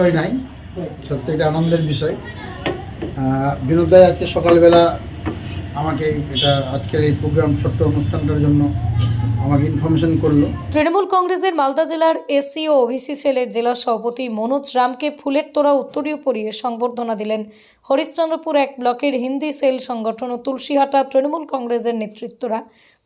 বিষয় নাই সত্যি একটা আনন্দের বিষয়। আহ, বিনোদ দাই আজকে সকালবেলা আমাকে এটা আজকের এই প্রোগ্রাম ছোট্ট অনুষ্ঠানটার জন্য আমাকে ইনফরমেশন করল। তৃণমূল কংগ্রেসের মালদা জেলার এসসি ও ওবিসি সেলের জেলা সভাপতি মনোজ রামকে ফুলের তোড়া উত্তরীয় পরিয়ে সংবর্ধনা দিলেন হরিশ্চন্দ্রপুর এক ব্লকের হিন্দি সেল সংগঠন ও তুলসীহাটা তৃণমূল কংগ্রেসের নেতৃত্বরা।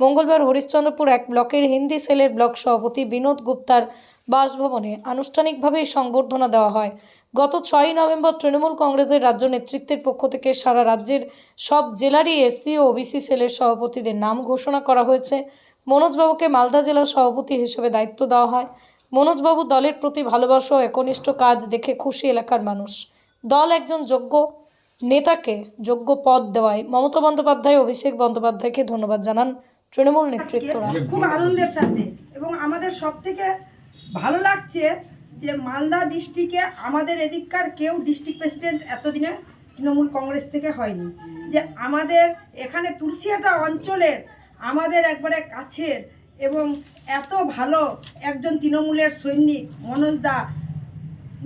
মঙ্গলবার হরিশ্চন্দ্রপুর এক ব্লকের হিন্দি সেলের ব্লক সভাপতি বিনোদ গুপ্তার বাসভবনে আনুষ্ঠানিকভাবে সংবর্ধনা দেওয়া হয়। গত ছয়ই নভেম্বর তৃণমূল কংগ্রেসের রাজ্য নেতৃত্বের পক্ষ থেকে সারা রাজ্যের সব জেলারই এসসি ও ওবিসি সেলের সভাপতিদের নাম ঘোষণা করা হয়েছে। মনোজবাবুকে মালদা জেলার সভাপতি হিসেবে দায়িত্ব দেওয়া হয়। মনোজবাবু দলের প্রতি ভালোবাসা ও একনিষ্ঠ কাজ দেখে খুশি এলাকার মানুষ। দল একজন যোগ্য নেতাকে যোগ্য পদ দেওয়ায় মমতা বন্দ্যোপাধ্যায় অভিষেক বন্দ্যোপাধ্যায়কে ধন্যবাদ জানান তৃণমূল নেতৃত্বরা খুব আনন্দের সাথে। এবং আমাদের সব থেকে ভালো লাগছে যে মালদা ডিস্ট্রিক্টে আমাদের এদিককার কেউ ডিস্ট্রিক্ট প্রেসিডেন্ট এতদিনে তৃণমূল কংগ্রেস থেকে হয়নি। যে আমাদের এখানে তুলসিয়াটা অঞ্চলের আমাদের একবারে কাছের এবং এত ভালো একজন তৃণমূলের সৈনিক মনোজ দা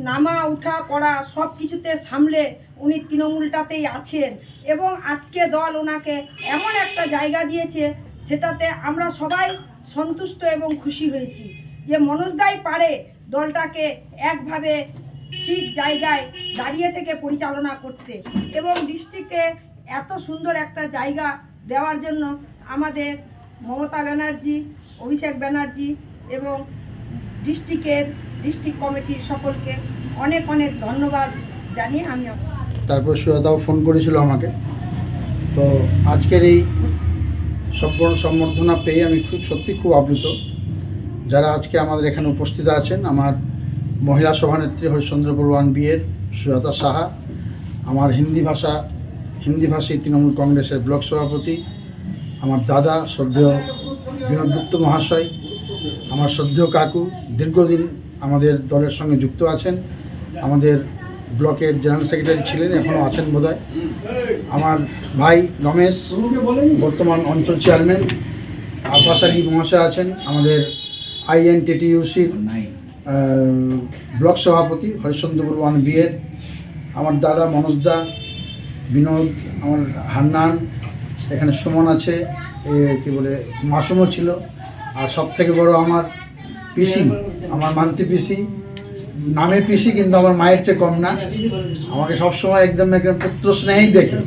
নামা উঠা পড়া সব কিছুতে সামলে উনি তৃণমূলটাতেই আছেন। এবং আজকে দল ওনাকে এমন একটা জায়গা দিয়েছে সেটাতে আমরা সবাই সন্তুষ্ট এবং খুশি হয়েছি যে মনোজদাই পারে দলটাকে একভাবে ঠিক জায়গায় দাঁড়িয়ে থেকে পরিচালনা করতে এবং ডিস্ট্রিক্টে এত সুন্দর একটা জায়গা দেওয়ার জন্য আমাদের মমতা ব্যানার্জি, অভিষেক ব্যানার্জি এবং ডিস্ট্রিক্টের ডিস্ট্রিক্ট কমিটির সকলকে অনেক অনেক ধন্যবাদ জানিয়ে আমি তারপর সুজাতাও ফোন করেছিল আমাকে। তো আজকের এই সম্বর্ধনা পেয়ে আমি খুব, সত্যি খুব আপ্লুত। যারা আজকে আমাদের এখানে উপস্থিত আছেন, আমার মহিলা সভানেত্রী হরিশ্চন্দ্রপুর ওয়ান বিয়ের সুজাতা সাহা, আমার হিন্দি ভাষা, হিন্দি ভাষী তৃণমূল কংগ্রেসের ব্লক সভাপতি, আমার দাদা শ্রদ্ধেয় বিনোদ গুপ্ত মহাশয়, আমার শ্রদ্ধেয় কাকু, দীর্ঘদিন আমাদের দলের সঙ্গে যুক্ত আছেন, আমাদের ব্লকের জেনারেল সেক্রেটারি ছিলেন এখনও আছেন বোধহয়। আমার ভাই রমেশ, বর্তমান অঞ্চল চেয়ারম্যান। আব্বাস আলী মহাশয় আছেন, আমাদের আইএনটিটিউসির ব্লক সভাপতি, হরিশ্চন্দ্রপুর ওয়ান বিয়ের আমার দাদা মনোজ দা, বিনোদ, আমার হান্নান, এখানে সুমন আছে কি বলে, মাসুমও ছিল। আর সব থেকে বড় আমার পিসি, আমার মান্তি পিসি নামে পিসি, কিন্তু আমার মায়ের চেয়ে কম না। আমাকে সবসময় একদম একদম পুত্র স্নেহেই দেখে।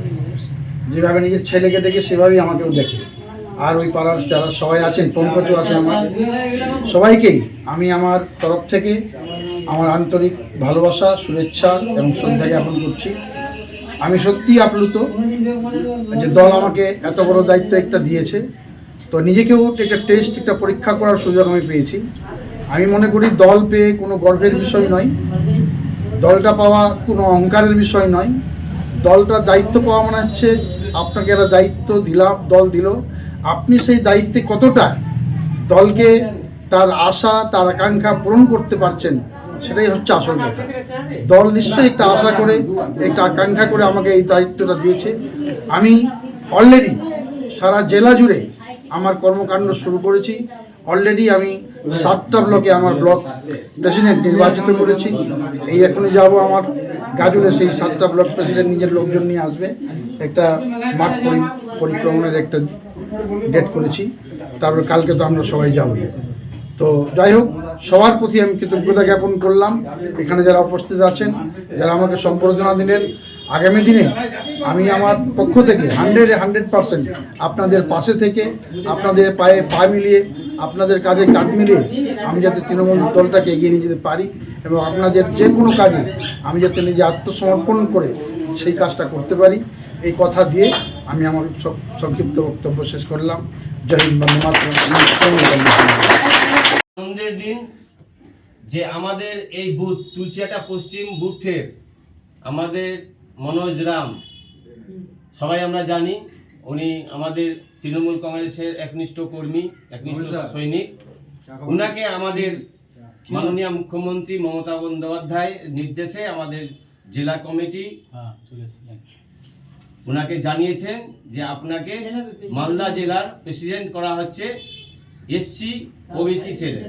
যেভাবে নিজের ছেলেকে দেখে, সেভাবেই আমাকেও দেখে। আর ওই পাড়ার যারা সবাই আছেন, পঙ্কজও আছে আমার। সবাইকেই আমি আমার তরফ থেকে আমার আন্তরিক ভালোবাসা, শুভেচ্ছা এবং শ্রদ্ধা জ্ঞাপন করছি। আমি সত্যিই আপ্লুত যে দল আমাকে এত বড় দায়িত্ব একটা দিয়েছে। তো নিজেকেও একটা টেস্ট, একটা পরীক্ষা করার সুযোগ আমি পেয়েছি। আমি মনে করি দল পেয়ে কোনো গর্বের বিষয় নয়। দলটা পাওয়া কোনো অহংকারের বিষয় নয়। দলটার দায়িত্ব পাওয়া মানে হচ্ছে, আপনাকে একটা দায়িত্ব দিলাম, দল দিল। আপনি সেই দায়িত্বে কতটা দলকে তার আশা, তার আকাঙ্ক্ষা পূরণ করতে পারছেন, সেটাই হচ্ছে আসল কথা। দল নিশ্চয়ই একটা আশা করে, একটা আকাঙ্ক্ষা করে আমাকে এই দায়িত্বটা দিয়েছে। আমি অলরেডি সারা জেলা জুড়ে আমার কর্মকাণ্ড শুরু করেছি। অলরেডি আমি সাতটা ব্লকে আমার ব্লক প্রেসিডেন্ট নির্বাচিত করেছি। এই এখনই যাব আমার গাজুলে, সেই সাতটা ব্লক প্রেসিডেন্ট নিজের লোকজন নিয়ে আসবে। একটা মাঠ পরি- পরিক্রমণের একটা ডেট করেছি। তারপর কালকে তো আমরা সবাই যাবই তো যাই হোক, সবার প্রতি আমি কৃতজ্ঞতা জ্ঞাপন করলাম। এখানে যারা উপস্থিত আছেন, যারা আমাকে সম্বর্ধনা দিলেন, আগামী দিনে আমি আমার পক্ষ থেকে হান্ড্রেডে হান্ড্রেড পার্সেন্ট আপনাদের পাশে থেকে, আপনাদের পায়ে পা মিলিয়ে আপনাদের কাজে কাজ মিলিয়ে আমি যাতে তৃণমূল দলটাকে এগিয়ে নিয়ে যেতে পারি এবং আপনাদের যে কোনো কাজে আমি যাতে নিজে আত্মসমর্পণ করে সেই কাজটা করতে পারি এই কথা দিয়ে আমি আমার সংক্ষিপ্ত বক্তব্য শেষ করলাম জয় হিন্দ। আনন্দের দিন যে আমাদের এই বুথ তুলসিয়াটা পশ্চিম বুথের আমাদের মনোজ রাম, সবাই আমরা জানি, উনি আমাদের তৃণমূল কংগ্রেসের একনিষ্ঠ কর্মী একনিষ্ঠ সৈনিক। উনাকে আমাদের মাননীয় মুখ্যমন্ত্রী মমতা বন্দ্যোপাধ্যায় নির্দেশে আমাদের জেলা কমিটি ওনাকে জানিয়েছেন যে আপনাকে মালদা জেলার প্রেসিডেন্ট করা হচ্ছে এসসি ওবিসি সেলে।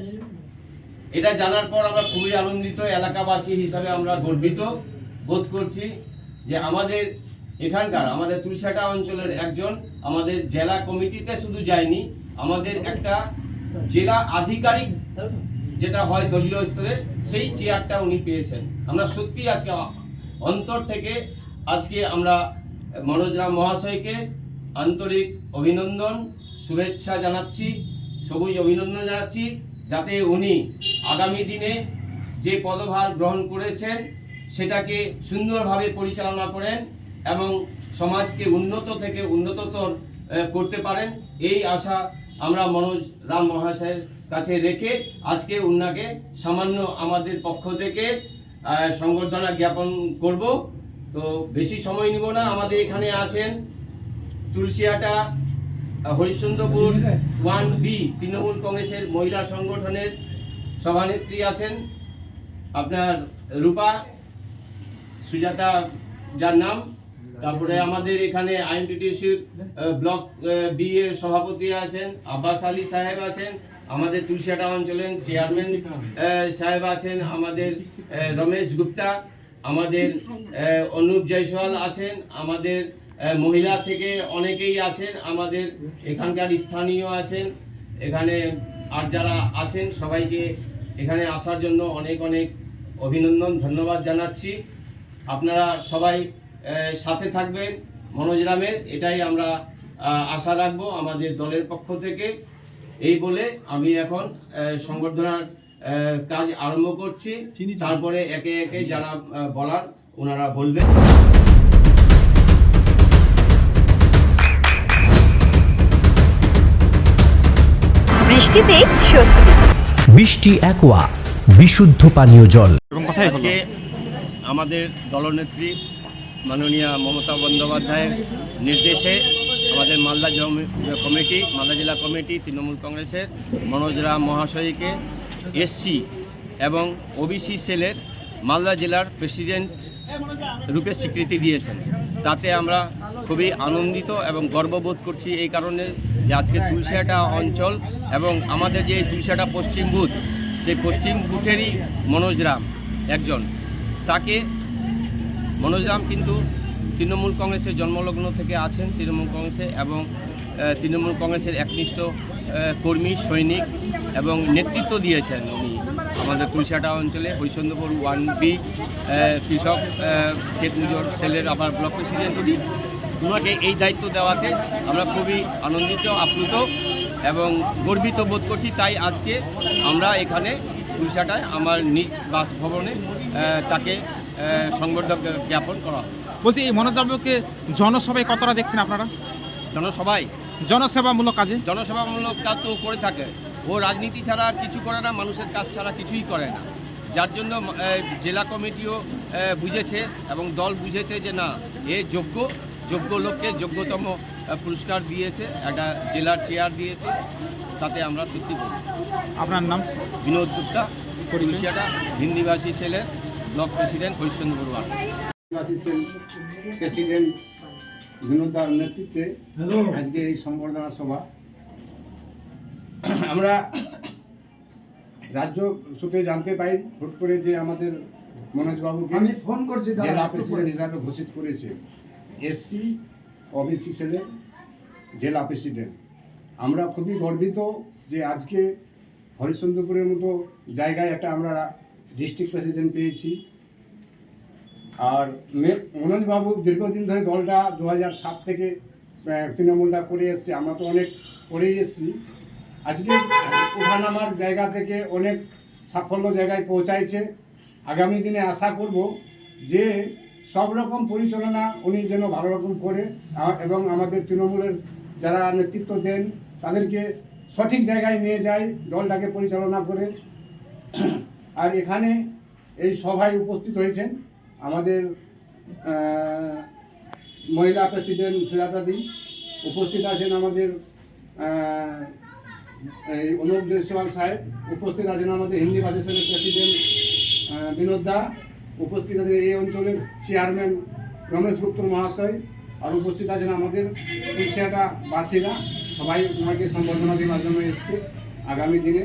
এটা জানার পর আমরা খুবই আনন্দিত এলাকাবাসী হিসাবে আমরা গর্বিত বোধ করছি যে আমাদের এখানকার আমাদের তুলসাটা অঞ্চলের একজন, আমাদের জেলা কমিটিতে শুধু যায়নি, আমাদের একটা জেলা আধিকারিক যেটা হয় দলীয় স্তরে, সেই চেয়ারটা উনি পেয়েছেন। আমরা সত্যি আজকে অন্তর থেকে আজকে আমরা মনোজ রাম মহাশয়কে আন্তরিক অভিনন্দন, শুভেচ্ছা জানাচ্ছি, সবুজ অভিনন্দন জানাচ্ছি, যাতে উনি আগামী দিনে যে পদভার গ্রহণ করেছেন, সেটাকে সুন্দরভাবে পরিচালনা করেন। এবং সমাজকে উন্নত থেকে উন্নততর করতে পারেন। এই আশা আমরা মনোজ রাম মহাশয়ের কাছে রেখে আজকে উনাকে সামান্য আমাদের পক্ষ থেকে সংবর্ধনা জ্ঞাপন করব। তো বেশি সময় নিব না, আমাদের এখানে আছেন তুলসিয়াটা হরিশ্চন্দ্রপুর ওয়ান বি, তৃণমূল কংগ্রেসের মহিলা সংগঠনের সভানেত্রী আছেন। আপনার রূপা, সুজাতা যার নাম। তারপরে আমাদের এখানে আইএনটিটিসির ব্লক বি এর সভাপতি আছেন, আব্বাস আলী সাহেব আছেন, আমাদের তুলসিয়াটা অঞ্চলের চেয়ারম্যান সাহেব আছেন, আমাদের রমেশ গুপ্তা, আমাদের অনুপ জয়সওয়াল আছেন, আমাদের মহিলা থেকে অনেকেই আছেন, আমাদের এখানকার স্থানীয় আছেন, এখানে আর যারা আছেন সবাইকে এখানে আসার জন্য অনেক অনেক অভিনন্দন, ধন্যবাদ জানাচ্ছি। আপনারা সবাই সাথে থাকবেন মনোজ রামের এটাই আমরা আশা রাখব আমাদের দলের পক্ষ থেকে। এই বলে আমি এখন সংবর্ধনার কাজ আরম্ভ করছি। তারপরে একে একে যারা বলার ওনারা বলবেন। স্বস্তি। বৃষ্টি অ্যাকোয়া বিশুদ্ধ পানীয় জল। আমাদের দলনেত্রী মাননীয় মমতা বন্দ্যোপাধ্যায়ের নির্দেশে আমাদের মালদা কমিটি, মালদা জেলা কমিটি, তৃণমূল কংগ্রেসের মনোজ রাম মহাশয়কে এসসি এবং ওবিসি সেলের মালদা জেলার প্রেসিডেন্ট রূপে স্বীকৃতি দিয়েছেন। তাতে আমরা খুবই আনন্দিত এবং গর্ববোধ করছি এই কারণে যে আজকে তুলসিয়াটা অঞ্চল এবং আমাদের যে তুলসিয়াটা পশ্চিম বুথ, সেই পশ্চিম বুথেরই মনোজ রাম একজন। তাকে মনোজ রাম কিন্তু তৃণমূল কংগ্রেসের জন্মলগ্ন থেকে আছেন তৃণমূল কংগ্রেসে এবং তৃণমূল কংগ্রেসের একনিষ্ঠ কর্মী, সৈনিক এবং নেতৃত্ব দিয়েছেন উনি আমাদের তুলসিয়াটা অঞ্চলে হরিচন্দ্রপুর ওয়ান বি কৃষক ক্ষেত মজুর সেলের আবার ব্লক প্রেসিডেন্ট উনি। ওনাকে এই দায়িত্ব দেওয়াতে আমরা খুবই আনন্দিত, আপ্লুত এবং গর্বিত বোধ করছি। তাই আজকে আমরা এখানে তুলসিয়াটায় আমার নিজ বাসভবনে তাকে সংবর্ধক জ্ঞাপন করা। বলছি এই মনোদ্রব্যকে জনসভায় কতটা দেখছেন আপনারা? জনসভায়? জনসেবামূলক কাজে? জনসেবামূলক কাজ তো করে থাকে। ও রাজনীতি ছাড়া আর কিছু করে না মানুষের কাজ ছাড়া কিছুই করে না। যার জন্য জেলা কমিটিও বুঝেছে এবং দল বুঝেছে যে না এ যোগ্য যোগ্য লোককে যোগ্যতম পুরস্কার দিয়েছে একটা জেলার চেয়ার দিয়েছে। তাতে আমরা সত্যি বলি। আপনার নাম? বিনোদ গুপ্তা হিন্দিভাষী সেলের block president Harishchandra Barua president বিনোদার নেতৃত্বে আজকে এই সম্বর্ধনা সভা। আমরা রাজ্য সূত্রে জানতে পাই হুট করে যে আমাদের মনোজবাবুকে আমি ফোন করছি জেলা প্রেসিডেন্ট হিসাবে ঘোষিত করেছে। এসসি ওবিসি সেলের জেলা প্রেসিডেন্ট। আমরা খুবই গর্বিত যে আজকে হরিশ্চন্দ্রপুরের মতো জায়গায় একটা আমরা ডিস্ট্রিক্ট প্রেসিডেন্ট পেয়েছি। আর মনোজবাবু দীর্ঘদিন ধরে দলটা দু সাত থেকে তৃণমূলটা করে এসছে। আমরা তো অনেক করেই এসছি। আজকে ওঠানামার জায়গা থেকে অনেক সাফল্য জায়গায় পৌঁছাইছে। আগামী দিনে আশা করব যে সব রকম পরিচালনা উনি যেন ভালো রকম করে এবং আমাদের তৃণমূলের যারা নেতৃত্ব দেন, তাদেরকে সঠিক জায়গায় নিয়ে যায়, দলটাকে পরিচালনা করে। আর এখানে এই সভায় উপস্থিত হয়েছেন আমাদের মহিলা প্রেসিডেন্ট সুজাতাদি উপস্থিত আছেন আমাদের এই অনুপ জয়সওয়াল সাহেব। উপস্থিত আছেন আমাদের হিন্দি ভাষা প্রেসিডেন্ট বিনোদ দা। উপস্থিত আছেন এই অঞ্চলের চেয়ারম্যান রমেশ গুপ্ত মহাশয়। আর উপস্থিত আছেন আমাদের এশিয়াটা বাসীরা। সবাই ওনাকে সম্বর্ধনা দেওয়ার জন্য এসছে। আগামী দিনে